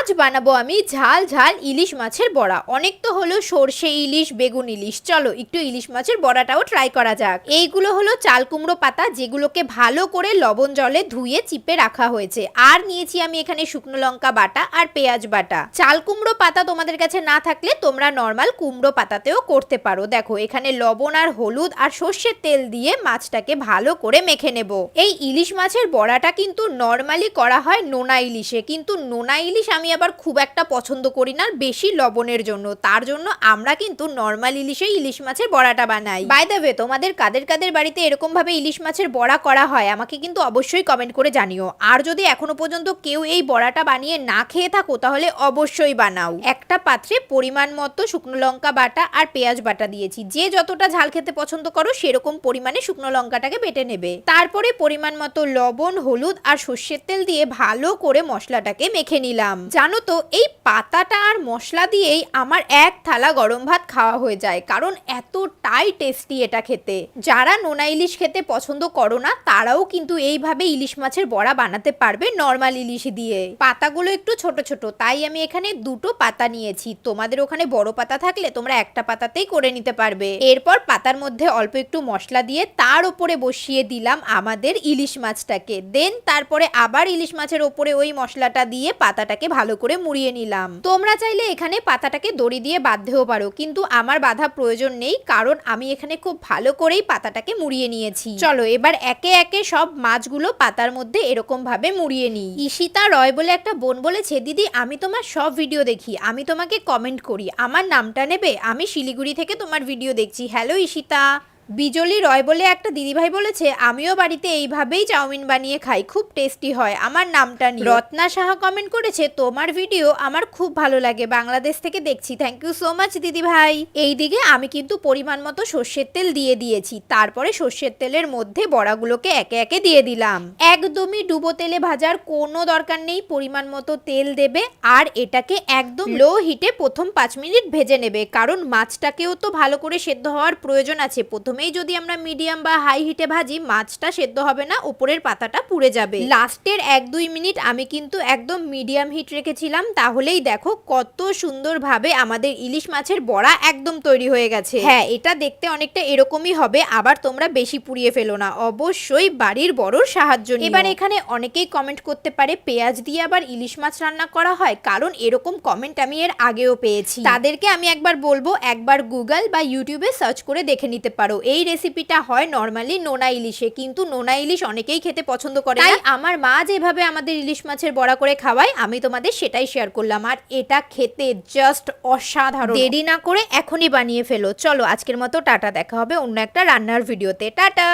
আজ বানাবো আমি ঝাল ঝাল ইলিশ মাছের বড়া। অনেক তো হলো সর্ষে ইলিশ, বেগুন ইলিশ। চলো, একটু ইলিশ মাছের বড়াটাও ট্রাই করা যাক। এইগুলো হলো চাল কুমড়ো পাতা, যেগুলোকে ভালো করে লবণ জলে ধুয়ে চিপে রাখা হয়েছে। আর নিয়েছি আমি এখানে শুকনো লঙ্কা বাটা আর পেঁয়াজ বাটা। চাল কুমড়ো পাতা তোমাদের কাছে না থাকলে তোমরা নর্মাল কুমড়ো পাতাতেও করতে পারো। দেখো, এখানে লবণ আর হলুদ আর সর্ষের তেল দিয়ে মাছটাকে ভালো করে মেখে নেব। এই ইলিশ মাছের বড়াটা কিন্তু নর্মালি করা হয় নোনা ইলিশে। কিন্তু নোনা ইলিশ আমি আবার খুব একটা পছন্দ করি না বেশি লবণের জন্য। তার জন্য আমরা কিন্তু নর্মাল ইলিশে ইলিশ মাছের বড়াটা বানাই। বাই দ্য ওয়ে তোমাদের কাদের কাদের বাড়িতে এরকম ভাবে ইলিশ মাছের বড়া করা হয়, আমাকে কিন্তু অবশ্যই কমেন্ট করে জানিও। আর যদি এখনও পর্যন্ত কেউ এই বড়াটা বানিয়ে না খেয়ে থাকো, তাহলে অবশ্যই বানাও। একটা পাত্রে পরিমাণ মতো শুকনো লঙ্কা বাটা আর পেঁয়াজ বাটা দিয়েছি। যে যতটা ঝাল খেতে পছন্দ করো, সেরকম পরিমাণে শুকনো লঙ্কাটাকে বেটে নেবে। তারপরে পরিমাণ মতো লবণ, হলুদ আর সর্ষের তেল দিয়ে ভালো করে মশলাটাকে মেখে নিলাম। জানো তো, এই পাতাটা আর মশলা দিয়েই আমার এক থালা গরম ভাত খাওয়া হয়ে যায়, কারণ এতটাই টেস্টি এটা খেতে। যারা নোনা ইলিশ খেতে পছন্দ করো না, তারাও কিন্তু এইভাবে ইলিশ মাছের বড়া বানাতে পারবে নর্মাল ইলিশ দিয়ে। পাতাগুলো একটু ছোট ছোট, তাই আমি এখানে দুটো পাতা নিয়েছি। তোমাদের ওখানে বড় পাতা থাকলে তোমরা একটা পাতাতেই করে নিতে পারবে। এরপর পাতার মধ্যে অল্প একটু মশলা দিয়ে তার উপরে বসিয়ে দিলাম আমাদের ইলিশ মাছটাকে। দেন তারপরে আবার ইলিশ মাছের ওপরে ওই মশলাটা দিয়ে পাতাটাকে ভালো করে মুড়িয়ে নিলাম। তোমরা চাইলে এখানে পাতাটাকে দড়ি দিয়ে বাঁধতেও পারো, কিন্তু আমার বাধা প্রয়োজন নেই, কারণ আমি এখানে খুব ভালো করেই পাতাটাকে মুড়িয়ে নিয়েছি। চলো, এবার একে একে সব মাছগুলো পাতার মধ্যে এরকম ভাবে মুড়িয়ে নিই। ঈশিতা রয় বলে একটা বোন বলেছে, দিদি, আমি তোমার সব ভিডিও দেখি, আমি তোমাকে কমেন্ট করি। আমার নামটা নেবে, আমি শিলিগুড়ি থেকে তোমার ভিডিও দেখছি। হ্যালো, ঈশিতা। বিজলি রয় বলে একটা দিদিভাই বলেছে আমিও বাড়িতে এইভাবেই চাউমিন বানিয়ে খাই খুব টেস্টি হয়। আমার নামটা নিয়ে রত্না সাহা কমেন্ট করেছে তোমার ভিডিও আমার খুব ভালো লাগে বাংলাদেশ থেকে দেখছি। থ্যাংক ইউ সো মাচ দিদি ভাই এইদিকে আমি কিন্তু পরিমাণ মতো সর্ষের তেল দিয়ে দিয়েছি তারপরে সর্ষের তেলের মধ্যে বড়াগুলোকে একে একে দিয়ে দিলাম। একদমই ডুবো তেলে ভাজার কোনো দরকার নেই পরিমাণ মতো তেল দেবে আর এটাকে একদম লো হিটে প্রথম পাঁচ মিনিট ভেজে নেবে কারণ মাছটাকেও তো ভালো করে সেদ্ধ হওয়ার প্রয়োজন আছে। প্রথমেই যদি আমরা মিডিয়াম বা হাই হিটে ভাজি, মাছটা সেদ্ধ হবে না, উপরের পাতাটা পুড়ে যাবে। লাস্টের এক দুই মিনিট আমি কিন্তু একদম মিডিয়াম হিট রেখেছিলাম, তাহলেই দেখো কত সুন্দরভাবে আমাদের ইলিশ মাছের বড়া একদম তৈরি হয়ে গেছে। হ্যাঁ এটা দেখতে অনেকটা এরকমই হবে, আবার তোমরা বেশি পুড়িয়ে ফেলো না। অবশ্যই বাড়ির বড়র সাহায্য। এবার এখানে অনেকেই কমেন্ট করতে পারে, পেঁয়াজ দিয়ে আবার ইলিশ মাছ রান্না করা হয়? কারণ এরকম কমেন্ট আমি এর আগেও পেয়েছি। তাদেরকে আমি একবার বলব, একবার গুগল বা ইউটিউবে সার্চ করে দেখে নিতে পারো। এই রেসিপিটা হয় নর্মালি নোনা ইলিশে কিন্তু নোনা ইলিশ অনেকেই খেতে পছন্দ করে তাই আমার মা যেভাবে আমাদের ইলিশ মাছের বড়া করে খাওয়ায় আমি তোমাদের সেটাই শেয়ার করলাম। আর এটা খেতে জাস্ট অসাধারণ। দেরি না করে এখনই বানিয়ে ফেলো। চলো আজকের মতো টাটা দেখা হবে অন্য একটা রান্নার ভিডিওতে টাটা!